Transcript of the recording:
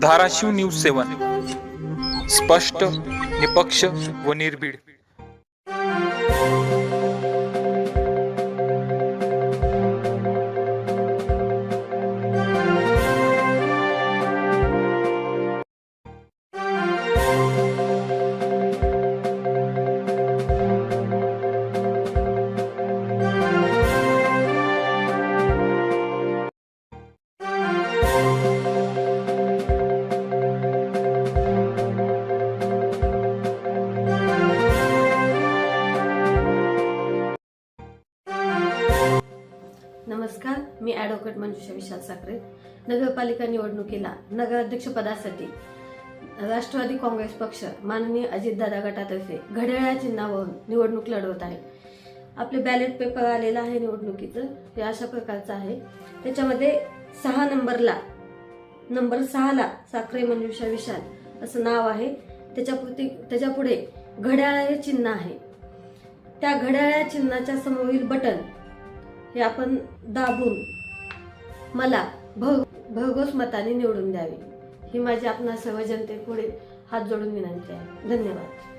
Dharashiv news सेवन. स्पष्ट निपक्ष व निर्भीड. नमस्कार मी ॲडव्होकेट मंजुषा विशाल साखरे. नगरपालिका निवडणुकीला नगराध्यक्षपदासाठी राष्ट्रवादी काँग्रेस पक्ष माननीय अजितदादा गटातर्फे घड्याळा चिन्हावरून निवडणूक लढवत आहे. आपले बॅलेट पेपर आलेलं आहे निवडणुकीचं हे अशा प्रकारचं आहे. त्याच्यामध्ये सहा नंबरला नंबर सहाला साखरे मंजुषा विशाल असं नाव आहे. त्याच्यापुरती त्याच्यापुढे घड्याळ हे चिन्ह आहे. त्या घड्याळ्या चिन्हाच्या समोरील बटन हे आपण दाबून मला भर भरघोस मताने निवडून द्यावी. ही माझी आपणा सर्व जनतेपुढे हात जोडून विनंती आहे. धन्यवाद.